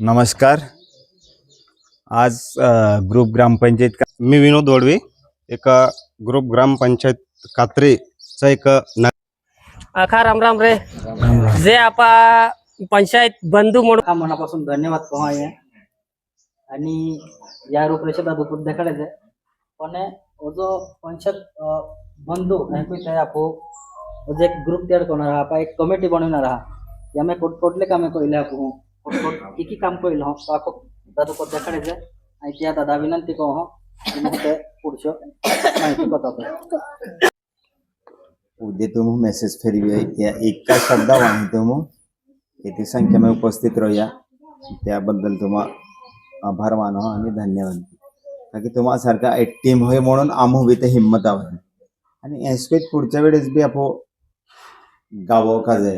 नमस्कार. आज ग्रुप ग्रामपंचायत का मी विनोद वडवे एका ग्रुप ग्रामपंचायत कात्रेचा एक न- आखा राम राम रे. जे आपा पंचायत बंधू म्हणून हा मनापासून धन्यवाद कहाय आणि या रूपरेषेत अदुपूर देखाडायचं आहे पण वो जो पंचायत अ, बंधू ऐकूच आहे आपो वो जो एक ग्रुप तयार करणार आहा आपा एक कमिटी बनवणार आहा यामे कोट कोटले कामे कळले आपो. কি কি কাম কৰিল হওক কাকো দাদুক দেখাৰে এতিয়া দাদা বিনন্তি কওঁ হওক उद्या तुम हो, मेसेज फेरवी या एका शब्दा वाणी तुम हो, येथे संख्येमध्ये उपस्थित राहूया। त्याबद्दल तुम्हा आभार मानो हो आणि धन्यवाद। कारण तुम्हासारखा एक टीम होय म्हणून आम्ही ते हिंमत आहोत आणि एस्पेत पुढच्या वेळेस बी आपो गावो काजे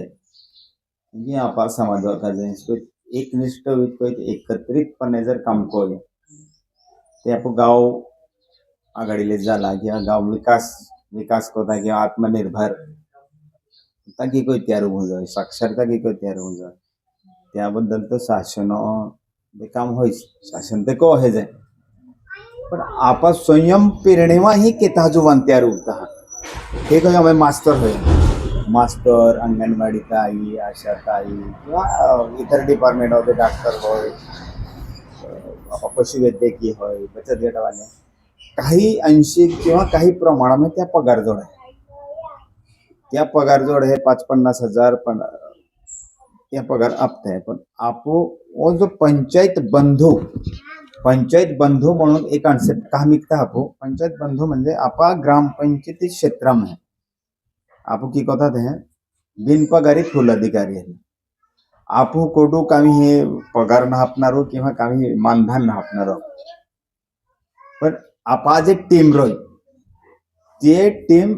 आपा समाज काजे एस्पेत एकनिष्ठ विकत एकत्रितपणे जर काम केले ते आपण गाव आघाडीले झाला किंवा गाव विकास विकास करता किंवा आत्मनिर्भर ताकी कोई तयार होऊन जाय साक्षरता की कोई तयार होऊन जाय त्याबद्दल तर शासन ते काम होईच. शासन ते को हे जाय. पण आपा स्वयं पेरणेमा ही केता जुवान तयार उरता हे काही मास्तर होय. मास्टर अंगणवाडी ताई आशा ताई किंवा इतर डिपार्टमेंटमध्ये डॉक्टर होय पशुवैद्यकीय होय बचत गटवाले. काही अंशी किंवा काही प्रमाणामध्ये त्या पगारजोड आहे त्या पगारजोड हे पाच पन्नास हजार पण त्या पगार आपत आहे. पण आपो वो जो पंचायत बंधू पंचायत बंधू म्हणून एक कॉन्सेप्ट का मिगता आपो. पंचायत बंधू म्हणजे आपा ग्रामपंचायती क्षेत्रामध्ये. आपो की कथात है? बिन पगारी फुल अधिकारी आहे आपो कोडू कामी हे, पगार नापणारो किंवा कामी मानधन नापणारो पण आपा जे टीम रोय ते टीम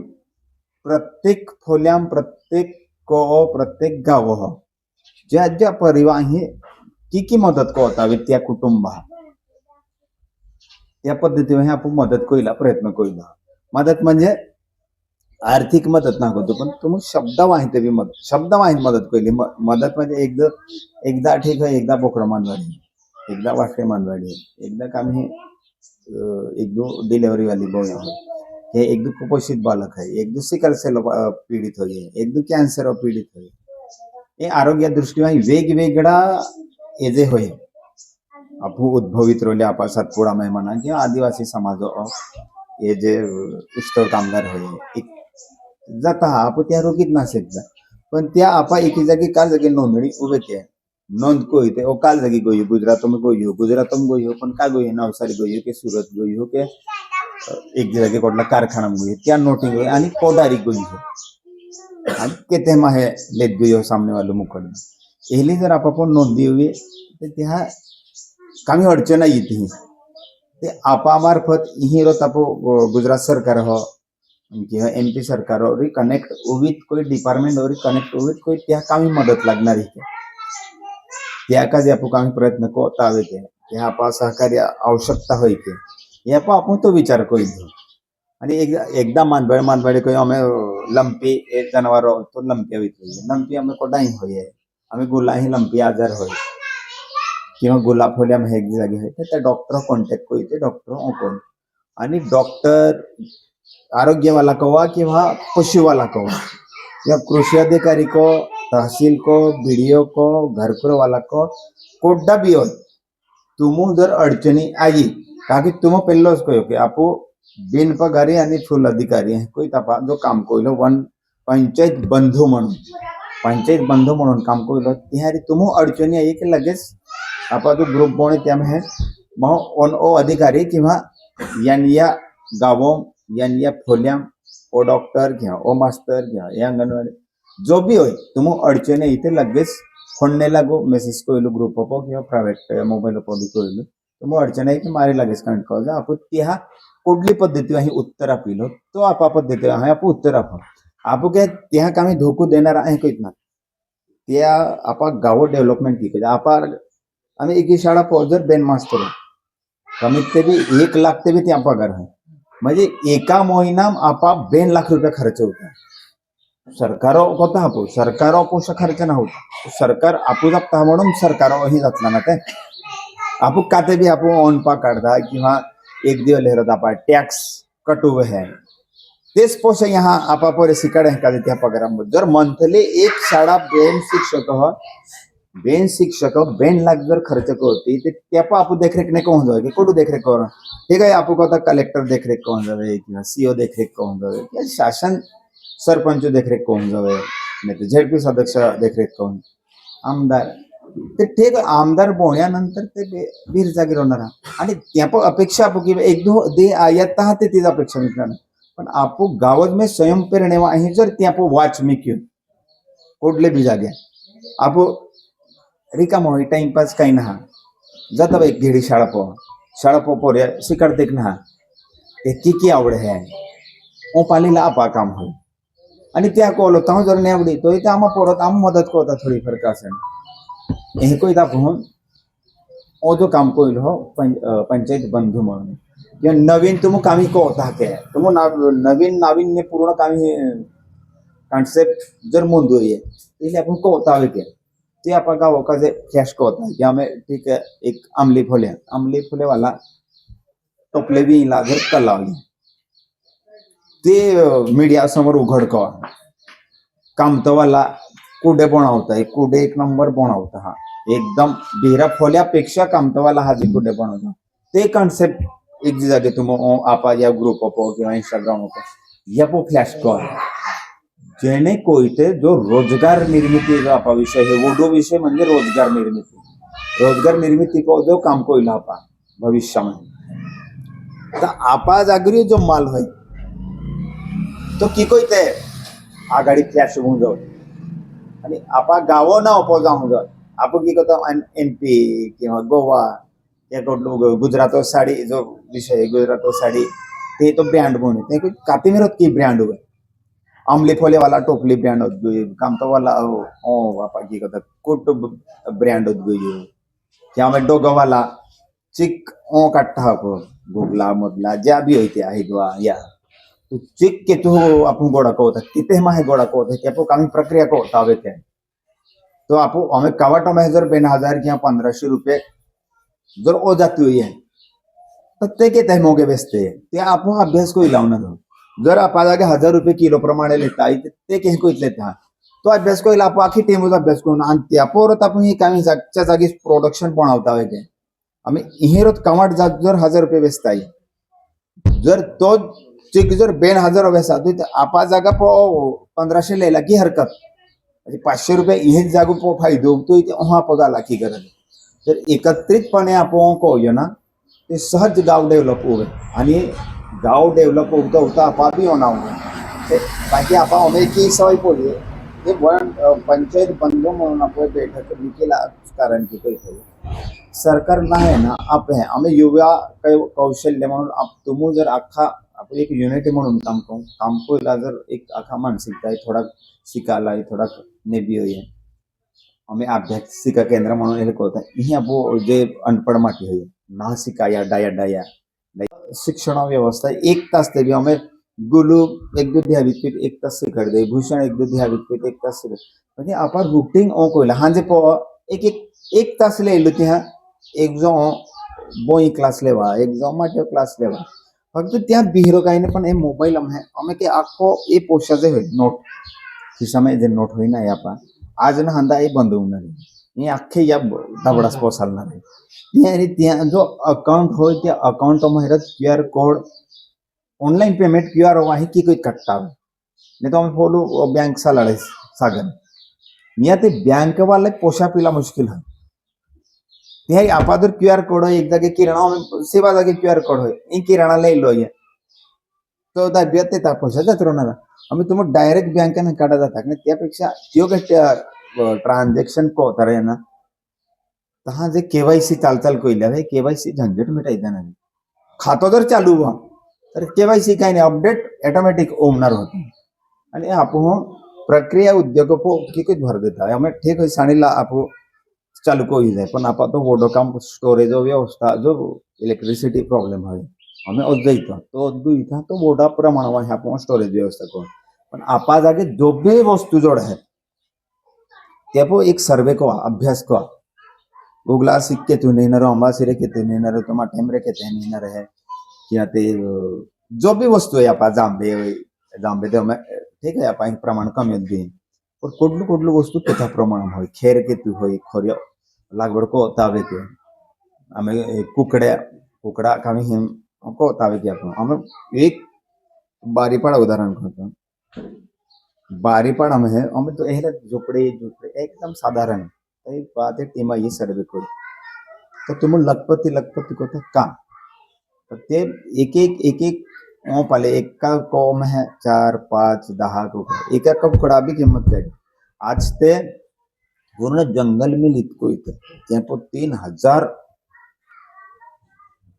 प्रत्येक खोल्याम प्रत्येक को प्रत्येक गाव ज्या ज्या परिवार हे, की की मदत करतावे त्या कुटुंबा त्या पद्धतीने आपण मदत करूला प्रयत्न करूला मदत म्हणजे आर्थिक मदत ना करतो पण तुम्ही शब्द माहिती बी मदत शब्द माहिती मदत केली. म- मदत म्हणजे एकदा एकदा ठीक आहे एकदा बोकडं मानवाडी एकदा वाटे मानवाडी एकदा काम हे अं, एक दो बोय हे एक दो कुपोषित बालक आहे एक दो सिकल सेल पीडित होय एक दो कॅन्सर पीडित होय हे आरोग्य दृष्टीने वेगवेगळा हे जे होय आपू उद्भवित रोले आपा सातपुडा मेहमाना किंवा आदिवासी समाज हे जे उत्सव उस्तव कामगार होय एक जाता आपण त्या रोगीत नासेत जा. पण त्या आपा एके जागी काल जागी नोंदणी उभे के नोंद को ओ काल जागी गोई गुजरात में गोई हो गुजरात में गोई हो पण का गोई हो, नवसारी गोई हो के सुरत गोई हो के एक जागी कुठला कारखाना गोई हो, त्या नोटिंग होई आणि कोडारी गोई हो. आणि केते माहे लेत गोई हो सामने वालो मुकड एली जर आपण नोंदी हुई तर त्या कामी अडचण येते ते. आपामार्फत हिरो तापो गुजरात सरकार हो किंवा एम पी सरकारवर कनेक्ट विथ कोई डिपार्टमेंट डिपार्टमेंटवर कनेक्ट विथ कोई त्या कामी मदत लागणार इथे. त्या का जे आपण कामी प्रयत्न करता ते त्या आपण सहकार्य आवश्यकता होय ते या आपण तो विचार करीत आणि एकदा एकदा मानभाडे मानभाडे कोई आम्ही लंपी एक जनावर तो लंपी होईत लंपी आम्ही कोडाई होय आम्ही गुलाही लंपी आजार होय. किंवा गुलाब फुले आम्ही एक जागी होय. तर त्या डॉक्टर कॉन्टॅक्ट करू ते डॉक्टर ओपन आणि डॉक्टर आरोग्यवाला कवा किंवा पशुवाला कवा? या कृषि अधिकारी को, तहसील को, बीडीओ को घरकुर वाला को, कोड्डा भी हो तुम जर अडचणी आई ताकि तुम पहिलोच कहो की आपो बिन पगारी आणि फुल अधिकारी कोई तपा, जो काम कोइलो वन पंचायत बंधू म्हणून, पंचायत बंधू म्हणून काम कोइलो तिहारी तुम अडचणी आई की लगेच आपा जो ग्रुप बोने त्यामध्ये मग ओन ओ अधिकारी किंवा यान या गावो यान या फोल्याम ओ डॉक्टर घ्या, ओ मास्तर घ्या, या अंगणवाडी, जो बी होय तुम अडचणी इथे लगेच फोडणे लागो मेसेज कळलो ग्रुप पो किंवा प्रायव्हेट मोबाईल बी कळलो तुम अडचणी की मारी लागेच कनेक्ट कळजा आपण त्या कुठली पद्धती आहे, उत्तर आपिलो तो आपा पद्धती आहे, आपण उत्तर आप. आपण काय त्या कामी धोको देणार आहे कळत ना त्या आपा गाव डेव्हलपमेंट की आपा, आम्ही एकी शाळा पो जर बेन मास्तर. कमीत कमी एक लाख ते बी त्या पगार आहे. म्हणजे एका महिना आपा बेन लाख रुपये खर्च होता. सरकारो कोता आपू सरकारो पोषक खर्च ना होता सरकार आपू जाता म्हणून सरकारो ही जातला ना ते. आपू काते बी आपू ओनपा काढता किंवा एक दिवस लेहरत आपा टॅक्स कटू है तेच पोष यहाँ आपा पोरे सिकाड का त्या पगारामध्ये. जर मंथली एक शाळा बेन शिक्षक हो बेन शिक्षक बेन लाख जर खर्च करती, ते त्यापा आपू देखरेख नाही कोण जावे? की देखरेख कर ठीक आहे आपू आता कलेक्टर देखरेख कोण जावे? किंवा सीओ देखरेख कोण जावे? किंवा शासन सरपंच देखरेख कोण जावे? नाही तर झेडपी सदस्य देखरेख कोण आमदार। ते ठीक आमदार बोण्यानंतर ते बीर जागीर होणार आणि त्यापा अपेक्षा आपू की एक दो दे आयत ते तीच अपेक्षा मिळणार पण आपू में स्वयं प्रेरणे आहे, जर त्या पण वाच मी क्यू कुठले बी जागे. आपू रिकाम होई टाइमपास काही ना जाता बाई घेडी शाळा पो शाळा पो पोरे शिकाडते ना ते की की आवड है ओ पालीला आपा काम होई आणि त्या कोलो ताऊ जर नाही आवडी तो इथे आम्हा पोरत आम मदत करता थोडी फरक असेल हे कोई आपण ओ जो काम कोईल हो अं, पंचायत बंधू म्हणून. किंवा नवीन तुम कामी कोता के तुम नाव- नवीन नाविन्य पूर्ण कामी कॉन्सेप्ट जर मुंदू ये आपण कोतावे के ते आपण गाव का जे फ्लॅश कोता कि हमें ठीक है एक अमली फुले अमली फुले वाला टोपले इला जर कलावली ते मीडिया समोर उघड कवा कामतवाला कुडे बनवताय? कुडे एक नंबर बनवता हा. एकदम बेरा फोल्यापेक्षा कामतवाला हा जे कुडे बनवता. ते कॉन्सेप्ट एक जागे तुम आपा या ग्रुप किंवा इंस्टाग्राम या पो फ्लॅश जेणे कोयते जो रोज़गार निर्मिती जो आपा विषय है, वो दो विषय म्हणजे रोज़गार निर्मिती। रोज़गार निर्मिती को जो काम कोयला आपा भविष्यामध्ये तर आपा जागरी जो माल होय तो की कोयते? आघाडी फ्लॅश होऊन जाऊ आणि आपा गावो ना जाऊन जाऊ आपण की करतो एम पी किंवा गोवा, या गुजरातो साडी, जो विषय गुजरातो साडी, ते तो ब्रँड म्हणून ते काती मेरत की ब्रँड हुए अमली फोले वाला टोपली ब्रँड होत गई काम तो वाला, ओ बापा, की कहता कुट ब्रँड होत गई किंवा मैं डोगो वाला? चिक, ओ काटता को, गुगला मधला ज्या भी होते आहे किंवा या. तो चिक के तू आपण गोडा को होता किती माहे गोडा को होता की आपण प्रक्रिया को होता हवे ते तो आप आम्ही कवाटो में जर बेन हज़ार किंवा पंधराशे रुपये, जर ओ जाती हुई है तो ते के मोगे बेचते ते आपण अभ्यास कोई लावणार आहोत जर आपण जागे हजार रुपये किलो प्रमाणे लेता ते के कोई लेता तो अभ्यास कोई आप आखी टीमच अभ्यास करून आणि त्या परत आपण ही काही जागच्या जागी प्रोडक्शन पण आवता ते आम्ही इहेरत कमाट जात जर हजार रुपये बेचता आहे. जर तो चिक जर बेन हजार वेसा तो आपा जागा पंधराशे लिहिला की हरकत. म्हणजे पाचशे रुपये इहेच जागो पो फायदो तो इथे उहा पगाला की गरज. तर एकत्रितपणे आपण कोयो ना ते सहज गाव डेव्हलप होवे. आणि गाँव डेवलप होता होता आप भी होना ते बाकी आप हमें की सवय बोलिए ये वन पंचायत बंधु म्हणून आपण बैठक मी केला कारण की कोई सरकारना सरकार ना है ना, आप हे। हमें युवा कौशल्य मन आप तुम जर अख्खा आप एक युनिटी मन काम को काम को जर एक अख्खा मानसिकता है, थोडा शिकायला आहे थोडा नेबी हुई है। हमें आध्यात्मिक केंद्र म्हणून हे कोता ही। आपो जे अनपढ़ माटी हुई है, ना शिकाया डाया डाया। શિક્ષણ વ્યવસ્થા એક તાસ તેવી અમે ગુલુ એક દો ધ્યા વિકપિત એક તાસ શીખડ દે ભૂષણ એક દો ધ્યા વિકપિત એક તાસ શીખડ म्हणजे आपण रुटीन ओ कोयला हांजे पो एक एक एक तास लेलो ત્યાં એક જો બોઈ ક્લાસ લેવા એક જો માટે ક્લાસ લેવા ફક્ત ત્યાં બીરો કાંઈ પણ એ મોબાઈલ અમે અમે કે આખો એ પોષા જે હોય નોટ ખિસ્સામાં જે નોટ હોય ને એ આપા આજના હંદા એ બંધ होणार आहे એ આખે या दाबडास पोसालणार आहे ત્યાં એની ત્યાં જો અકાઉન્ટ હોય त्या અકાઉન્ટમાં હેરત QR code online payment QR વાહી की कोई कट्टा આવે नहीं तो हमें फोलो बैंक सा लड़े सागर मिया ते बैंक वाले पोषा पीला मुश्किल है ते आपादर क्यू आर कोड एक जागे किराणा में सेवा जागे क्यू आर कोड हो ई किराणा ले लो ये तो दाबियात ते ता पोषा जात राहणार आम्ही तुम्ही डायरेक्ट बँकेने काढा जातात ना त्यापेक्षा त्यो ಟ್ರಾನ್ಸಾಕ್ಷನ್ ಕೋತಾರ ಏನ तहाँ जे केवाईसी चालचाल केल्या भाई केवाईसी झंझट मिटायचा नाही खातो जर चालू हुआ तर केवाईसी काही नाही अपडेट ऑटोमॅटिक ओमनर होते आणि आपो प्रक्रिया उद्योग को की कुछ भर देता है, हमें ठीक है साणी ला आपको चालू को ही जाए तो तो पर आप तो वोडो काम स्टोरेज और व्यवस्था जो इलेक्ट्रिसिटी प्रॉब्लम है, हमें अजय था तो अद्भुत था तो वोडा प्रमाण है, आप स्टोरेज व्यवस्था को। पण आपा जागे जो भी वस्तु जोड़ है ते पण एक सर्वे को अभ्यास को गुगला सिक्के तू नेणार अंबासिरे किती नेणार तुम्हा टेमरे किती नेणार है किंवा ते अं, जो भी वस्तू आहे आपा जांबे जांबे ते અમે ठीक आहे આપા એક પ્રમાણ કમી જ દઈએ પણ કોટલું કોટલું વસ્તુ કેતા પ્રમાણ હોય ખેર કેતું હોય ખોર્યો लागवड को तावे के અમે એ કુકડ્યા કુકડા કામી હિમ को तावे के आपण અમે એક બારીપાડા ઉદાહરણ કરતો બારીપાડામાં હે અમે તો એhele ઝોપડે ઝોપડે એકદમ સાધારણ એ बात है टीमा ये सर्वे कोई तो तुम लखपति लखपति को तो का तर ते एक एक एक एक ओ पाले एका कौम है चार पाच दहा कुकडा एका कुकडा भी किंमत काय आज ते पूर्ण जंगल में लिटको इथे ત્યાં પર तीन हजार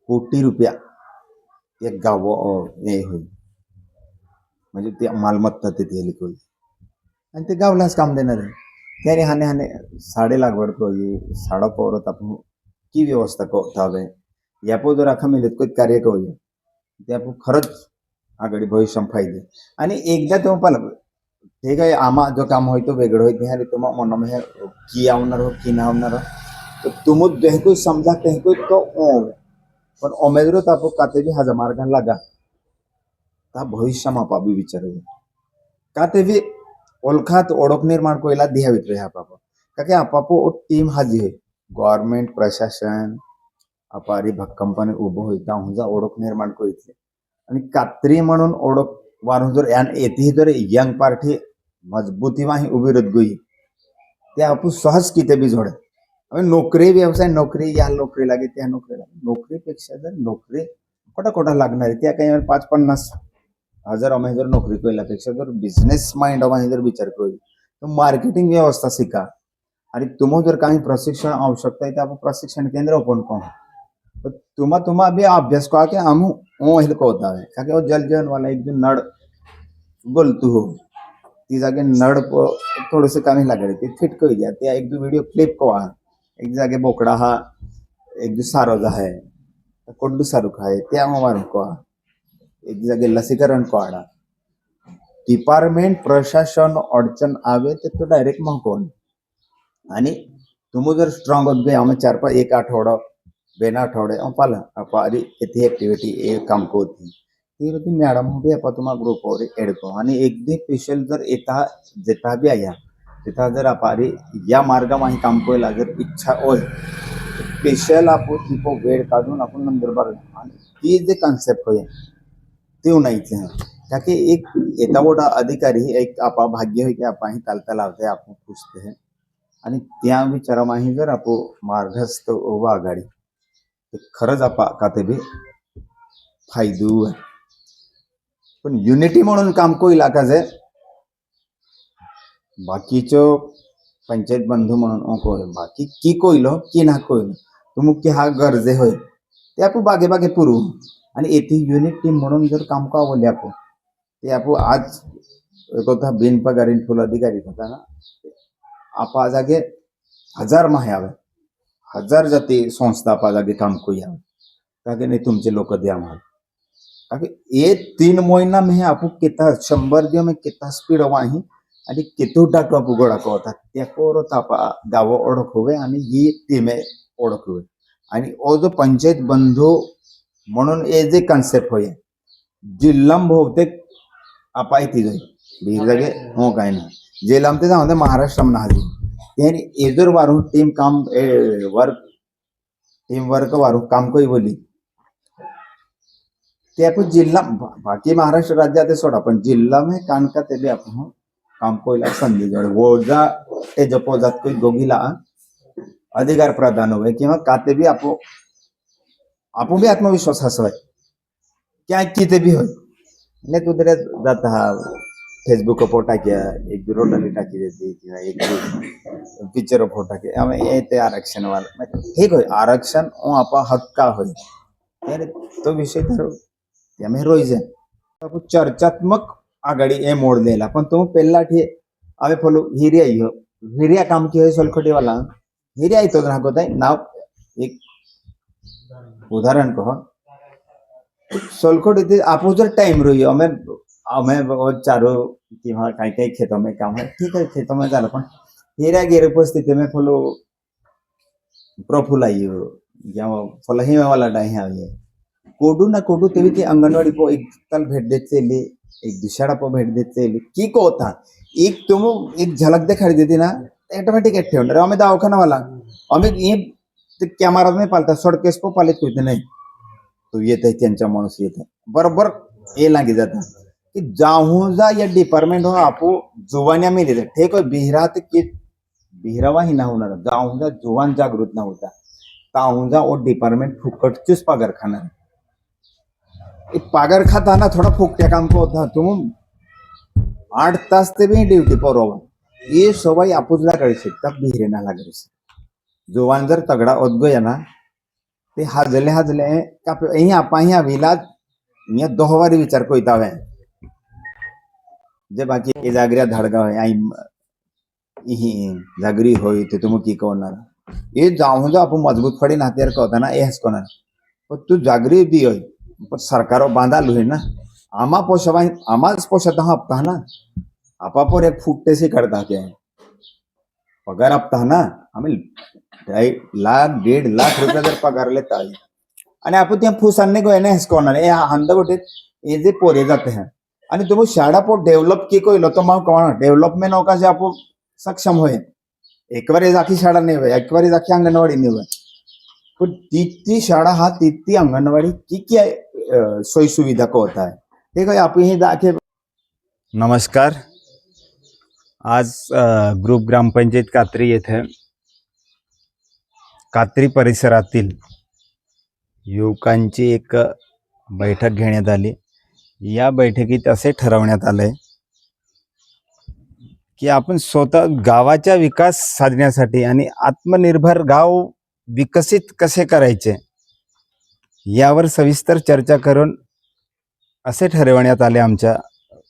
कोटी रुपया एक गाव अं, हे होईल म्हणजे ती मालमत्ता तिथे आली आणि ते गावलाच काम देणार आहे. त्याने हाने हाने साडे लागवड कोळी साडा पोरत आपण की व्यवस्था कोतावे यापो जर आखा मिळत कोई कार्य करू ते आपण खरंच आघाडी भविष्य फायदे आणि एकदा तेव्हा पाहिलं हे काय आम्हा जो काम होय तो वेगळं होय ते तुम्हाला मनाम हे की आवणार हो की नाही आवणार हो तर जे देहकोय समजा ते ओम पण ओमेदरो आपण कातेजी हाजा मार्गान लागा. તા ಭವಿಷ್ಯમાં ಪಾಬಿ વિચારવું કાતે વી ઓળખાત ઓળખ નિર્માણ કોઈલા દિહાવિત રહે આપાપો કાકે આપાપો ટીમ હાજી હોય ગવર્મેન્ટ પ્રશાસન अपारी भक्कमपणे उभं होईल त्या ओळख निर्माण करीतले आणि कात्री म्हणून ओळख वारून जर यान येते जर यंग पार्टी मजबूती माही उभी रत गोई ते आपण सहज किती बी जोडे नोकरी व्यवसाय नोकरी या नोकरी लागे त्या नोकरी लागे नोकरीपेक्षा जर नोकरी कोटा कोटा लागणार आहे त्या काही पाच पन्नास हज़ार અમે जर नोकरी केल्यापेक्षा जर बिझनेस माइंड आम्ही जर विचार करू तर मार्केटिंग व्यवस्था शिका. आणि तुम्हाला जर काही प्रशिक्षण आवश्यकता आहे, तर प्रशिक्षण केंद्र ओपन करू. तर तुम्हा तुम्हा बी अभ्यास करा की आम ओ को होता है वो जल जीवन वाला एक जो नड बोलतू हो, ती जागे नड थोडस कमी लागले, ते फिट करू द्या ते एक दो व्हिडिओ क्लिप को आ एक जागे बोकडा हा, एक दो सारोजा है कोड्डू सारूक आहे त्या मारू को आ एक जागे लसीकरण को आडा डिपार्टमेंट प्रशासन अडचण आवे तर तो डायरेक्ट मग कोण आणि तुम्ही जर स्ट्रॉंग होत गे आम्ही चार पाच एक आठवडा बेन आठवडे अं पाला अपारी येथे ऍक्टिव्हिटी ए काम को होती ती होती मॅडम भी आपा तुम्हा ग्रुप वर एड को आणि एकदी स्पेशल जर येता जेता बी आया तिथा जर अपारी या मार्गामाही काम कोयला जर इच्छा होय स्पेशल आपण तिपो वेळ काढून आपण नंदुरबार आणि ती जे कॉन्सेप्ट होय ते नाही क्या एक एता मोठा अधिकारी एक आपा भाग्य होय की ही चालता लावते आपण पुसते है आणि त्या विचारामाही जर आपो मार्गस्थ उभा आघाडी तर खरंच आपा का ते बी फायदू आहे. पण युनिटी म्हणून काम को इलाका जे बाकीचो पंचायत बंधू म्हणून ओ बाकी की कोयलो की ना कोयलो तुम की हा गरजे होय ते आपण बागे बागे पुरू. आणि येथे युनिट टीम म्हणून जर काम का आवडले आपण ते आपण आज एक होता बिनपगारी फुल अधिकारी होता ना. आपा जागे हजार माहे हजार जाती संस्था आपा जागे काम कोई का की नाही तुमचे लोक द्या मला का की ये तीन महिना में आपू किता शंभर दिवस मे किता स्पीड वाही आणि किती टाकू आपू गोळा होता. त्या कोर तापा गाव ओळख होवे आणि ही टीम ओळख होवे. आणि ओ जो पंचायत बंधू म्हणून हे जे कन्सेप्ट होय जिल्हा बहुतेक आपा येते जाईल. बीर जागे? हो काय ना जे लांब ते जाऊ महाराष्ट्र म्हणा हवी त्याने एजर वारू टीम काम वर्क टीम वर्क वारू काम कोई बोली. ते आपण जिल्हा बा- बाकी महाराष्ट्र राज्यात सोडा पण जिल्हा में कान का ते भी आपण काम कोईला संधी जोडे. वोजा ते जपोजात कोई गोगीला अधिकार प्रदान होय किंवा काते बी आपो आपो बी आत्मविश्वास हसवाय क्या किते भी होय नाही तू तरी जात हा फेसबुक फोटो टाक्या एक दो रोटाली टाकी देते किंवा एक पिक्चर फोटो टाके आम्ही हे ते आरक्षण वाला ठीक होय आरक्षण ओ आपा हक्का होय ત્યારે તો વિષય તારો તમે રોઈ જાય આપણે ચર્ચાત્મક આગળ એ મોડ દેલા પણ તો પહેલા થી હવે પેલું હિરિયા ઈયો હિરિયા કામ કે હોય સોલખોટી વાલા હિરિયા તો ગ્રાહકો થાય નાવ એક ઉદાહરણ કહો સોલખોટી થી આપો જર ટાઈમ રહ્યો અમે हमें वो चारों किंवा काही काही खेतों में काम है ठीक है खेतों में झालं पण हेऱ्या गेर परिस्थिती में फलो प्रफुल्ल आई या फल ही वाला डाई है कोडू ना कोडू तेवी ती अंगनवाड़ी पो एक तल भेट देत चली एक दुसरा पो भेट देत चली की को होता एक तुम एक झलक दिखाई देती ना ऑटोमेटिक एक ठेवणार आम्ही दवाखाना वाला आम्ही ये ते कॅमेरात नाही पालता सडकेस पण पालत होते नाही. तो येत आहे त्यांच्या माणूस येत आहे. बरोबर हे लागे जाता की जाहू जा या डिपार्टमेंट हो आपो जुवान्या मेले थे ठीक है बिहरा ते की बिहरावा ही ना होणार. जाहू जा जुवान जागृत ना होता. ताहू जा ओ डिपार्टमेंट फुकटचीच पगार खाणार. ये पगार खाता थोड़ा फुकट्या काम को होता. तुम आठ तास ते बी ड्युटी पर हे ये सवय आपूजला कळे शकता बिहरे ना शकता. जुवान जर तगड़ा ओद गया ना ते हाजले हाजले का અહીંયા આપા અહીંયા વિલાજ અહીંયા દોહવારી વિચાર કોઈ તાવે જે બાકી એ જાગર્યા ધાડગા હોય અહીં ઈ જાગરી હોય તે તું की કોનાર એ જાઉં જો આપું મજબૂત પડીને અત્યારે કહતા ના એ હસકોનાર પણ તું જાગરી દી હોય પણ સરકારો બાંધાલું હોય ના આમાં પોષવા આમાં જ પોષતા આપતા ना आपापर एक फुटतेसी करता ते पगार आपता ना? आम्ही लाख दीड लाख रुपये जर पगार लेता आणि आपण त्या फुसांनी गोयने हेसकोणार हे हांदा बोटे हे जे पोरे जाते हैं। आणि तुम्ही शाळा पो डेव्हलप की कोयलो तो मग कोण डेव्हलपमेंट होका जे आपण सक्षम होय एक बार जाखी शाळा नाही होय एक बार जाखी अंगणवाडी नाही होय पण ती ती शाळा हा ती ती अंगणवाडी की की अं, सोयी सुविधा को होता है? आहे आपण ही दाखे नमस्कार। आज ग्रुप ग्रामपंचायत कात्री येथे कात्री परिसरातील युवकांची एक बैठक घेण्यात आली. या बैठकीत असे ठरवण्यात आले की आपण स्वतः गावाचा विकास साधण्यासाठी आणि आत्मनिर्भर गाव विकसित कसे करायचे यावर सविस्तर चर्चा करून असे ठरवण्यात आले आमच्या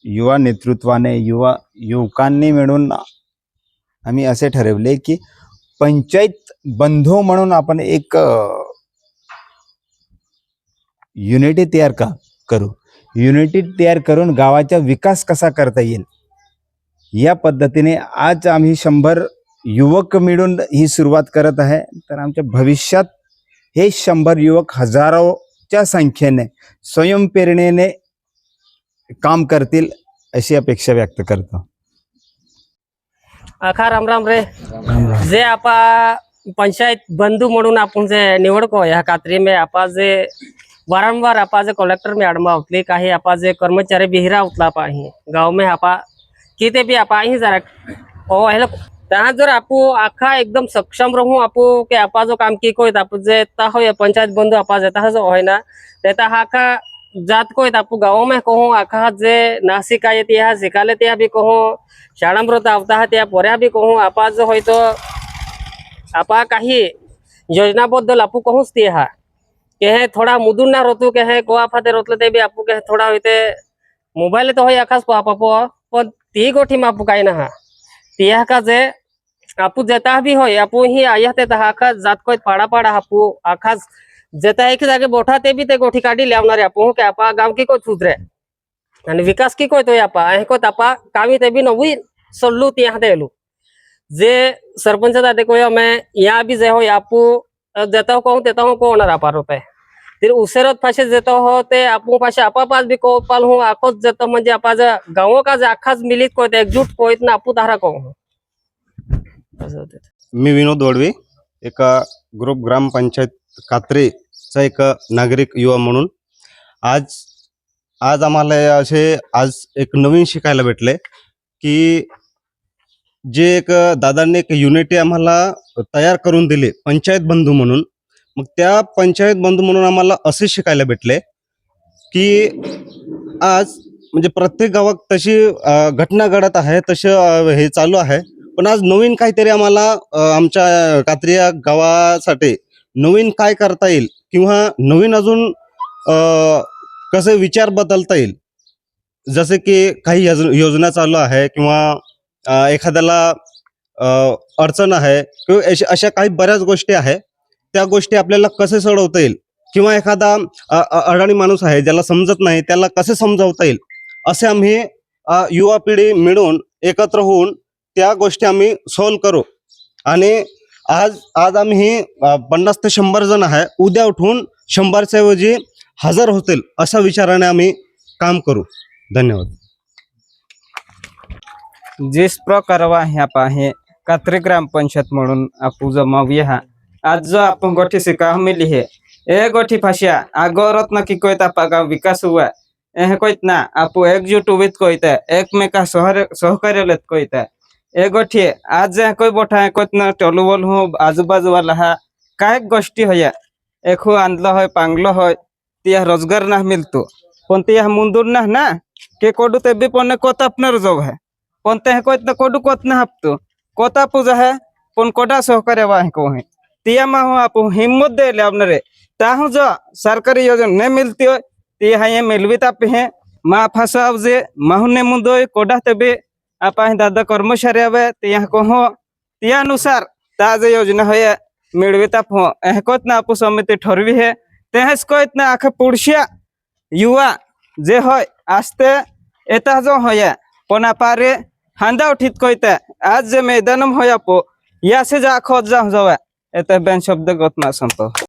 युवा नेतृत्वाने युवा युवकांनी मिळून आम्ही असे ठरवले की पंचायत बंधू म्हणून आपण एक युनिटी तयार का करू. युनिटी तयार करून गावाचा विकास कसा करता येईल? या पद्धतीने आज आम्ही शंभर युवक मिळून ही सुरुवात करत आहे. तर आमच्या भविष्यात हे शंभर युवक हजारोच्या संख्येने स्वयंप्रेरणेने काम करतील अशी अपेक्षा व्यक्त करतो. आखा राम राम रे. जे आपा पंचायत बंधू म्हणून आपण जे निवडको, ह्या कात्रीमे आपा जे वारंवार आपा जे कलेक्टर में अडमा उतली काही आपा जे कर्मचारी बिहरा उतला पाही गाव में आपा, किते भी आपा, ही जरा ओ हेलो ત્યાં जर आपू आखा एकदम सक्षम रहू आपू, के आपा जो काम की कोई आपू जे ता हो पंचायत बंधु आपा जेता जो होय ना, तेता आखा जात कोई आपू गाँव में कहूँ, आखा जे ना शिकायत या शिकाले त्या भी कहूँ शाळामृत आवता हा त्या पोऱ्या बी कहूँ, आपा जो होय तो आपा काही योजनाबद्दल आपू कहूच ते हा। के हे थोडा मुदुर ना रोतू, कहे हे गोवा फाते रोतले ते बी आपू के थोडा होते मोबाईल तो होय आखास पो, आपा पो पण ती गोठी में आपू काही ना हा। ती का जे, आपू जेता भी होय, आपू ही आया ते आखा जात को पाडा पाडा आपू आखास जेता एक जागे बोठा बी ते गोठी काढी लावणारे आपू के आपा? गाव की कोय सुधरे? आणि विकास की कोय तो आपा? हे को तापा कामी ते बी नवी सल्लू ती यहाँ देलू जे सरपंच दादे को मैं यहाँ भी जे हो आपू देता हो कहूँ देता को होणार आपा रुपये? फिर उसेरत फाशे देता हो, ते आपू पाशे आपा पास भी को पाल हूँ आकोच देता म्हणजे आपा जे गावों का जे आखाच मिलित कोय एकजूट कोयत ना, आपू धारा को होते. मी विनोद वडवी, एका ग्रुप ग्रामपंचायत कात्रेचा एक नागरिक युवा म्हणून. आज आज आम्हाला असे आज एक नवीन शिकायला भेटले की जे एक दादांनी एक युनिटी आम्हाला तयार करून दिली पंचायत बंधू म्हणून. मग त्या पंचायत बंधू म्हणून आम्हाला असे शिकायला भेटले की आज म्हणजे प्रत्येक गावात तशी घटना घडत आहे तसं हे चालू आहे. पण आज नवीन काहीतरी आम्हाला आमच्या कात्रिया गावासाठी नवीन काय करता येईल किंवा नवीन अजून कसे विचार बदलता येईल? जसे की काही योजना चालू आहे किंवा एखाद्याला अडचण आहे किंवा अशा- अशा काही बऱ्याच गोष्टी आहे त्या गोष्टी आपल्याला कसे सोडवता येईल? किंवा एखादा अडाणी माणूस आहे ज्याला समजत नाही त्याला कसे समजावता येईल? असे आम्ही युवा पिढी मिळून एकत्र होऊन त्या गोष्टी आम्ही सॉल्व करू. आणि आज आज आम्ही पन्नास ते शंभर जण आहे. उद्या उठून शंभरच्या ऐवजी हजार होतील अशा विचाराने आम्ही काम करू. धन्यवाद. जिस करवा ह्या पाहे कात्री ग्राम पंचायत म्हणून आपू जमावी हा. आज जो आपण गोठी शिका मिली है. ए गोठी फाशिया आगोरत ना की कोयता पागा विकास हुआ. हे कोइत ना आपू एकजुट उभीत कोइते एकमेका सहर सहकार्य लेत कोइते ए गोठी, आज कोई बोठा है कोइत ना टोलू बोल हो, आजू बाजू वाला हा काय गोष्टी होया। एखो आंदलो होय, पांगलो होय, तिया रोज़गार ना मिलतो। पण तिया मुंदूर ना ना, के कोडू ते बी पने कोत अपनार जॉब है। पण ते कोइत ना कोडू कोत ना हप्तो। कोता पूजा है, पण कोडा सहकार्य वा को है। तिया मा हो आप हिम्मत दे ले अपने ताहु जो सरकारी योजना नहीं मिलती हो ती है मिलवी ताप है। मा फसा जे माहुने मुंदो कोडा आपा આપણે દાદા કર્મચારી આવે ત્યાં કહો ત્યાં અનુસાર તા જે યોજના હોય મેળવીતા ફો એહકોતના આપુ સમિતિ ઠરવી હે તેહજ કોઈતના આખે પુડશિયા યુવા જે હોય આસ્તે એતા જો હોય પણ આપારે হান্দা উঠিত কইতে আজ যে ময়দানম হয়াপো ইয়াসে যা খত যা যাওয়া এতে বেন শব্দ গতমা সম্প